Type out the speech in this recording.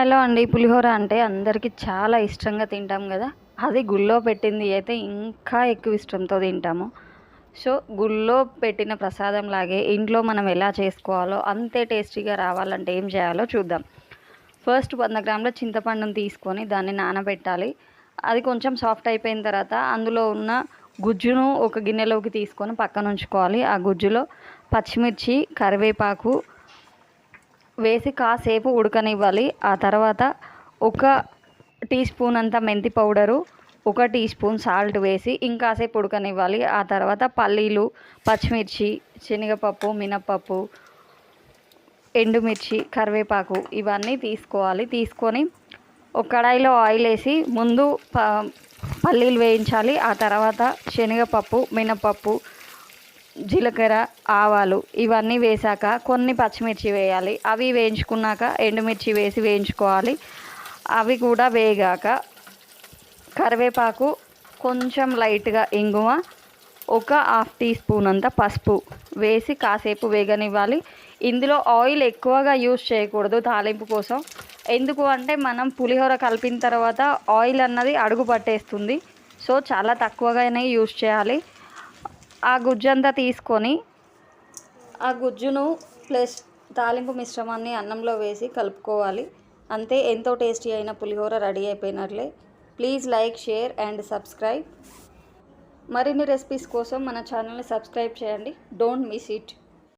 Hello అండి. పులిహోర అంటే అందరికీ చాలా ఇష్టంగా తింటాం కదా. అది గుళ్ళో పెట్టింది అయితే ఇంకా ఎక్కువ ఇష్టంతో తింటాము. సో గుళ్ళో పెట్టిన ప్రసాదం లాగే ఇంట్లో మనం ఎలా చేసుకోవాలో అంతే టేస్టీగా రావాలంటే ఏం చేయాలో చూద్దాం. ఫస్ట్ వంద గ్రాముల చింతపండును తీసుకొని దాన్ని నానబెట్టాలి. అది కొంచెం సాఫ్ట్ అయిపోయిన తర్వాత అందులో ఉన్న గుజ్జును ఒక గిన్నెలోకి తీసుకొని పక్కన ఉంచుకోవాలి. ఆ గుజ్జులో పచ్చిమిర్చి కరివేపాకు వేసి కాసేపు ఉడకనివ్వాలి. ఆ తర్వాత ఒక టీ స్పూన్ అంత మెంతి పౌడరు ఒక టీ స్పూన్ సాల్ట్ వేసి ఇంకాసేపు ఉడకనివ్వాలి. ఆ తర్వాత పల్లీలు పచ్చిమిర్చి శనగపప్పు మినప్పప్పు ఎండుమిర్చి కరివేపాకు ఇవన్నీ తీసుకోవాలి. తీసుకొని ఒక కడాయిలో ఆయిల్ వేసి ముందు ప పల్లీలు వేయించాలి. ఆ తర్వాత శనగపప్పు మినపప్పు జీలకర్ర ఆవాలు ఇవన్నీ వేసాక కొన్ని పచ్చిమిర్చి వేయాలి. అవి వేయించుకున్నాక ఎండుమిర్చి వేసి వేయించుకోవాలి. అవి కూడా వేగాక కరివేపాకు కొంచెం లైట్గా ఇంగువ ఒక హాఫ్ టీ స్పూన్ అంత పసుపు వేసి కాసేపు వేగనివ్వాలి. ఇందులో ఆయిల్ ఎక్కువగా యూజ్ చేయకూడదు తాలింపు కోసం. ఎందుకు అంటే మనం పులిహోర కలిపిన తర్వాత ఆయిల్ అన్నది అడుగు పట్టేస్తుంది. సో చాలా తక్కువగానే యూస్ చేయాలి. ఆ గుజ్జంతా తీసుకొని ఆ గుజ్జును ప్లస్ తాలింపు మిశ్రమాన్ని అన్నంలో వేసి కలుపుకోవాలి. అంతే ఎంతో టేస్టీ అయిన pulihora ready అయిపోయినట్లే. Please like share and subscribe. మరిన్ని రెసిపీస్ కోసం మన ఛానల్ని సబ్స్క్రైబ్ చేయండి. Don't miss it.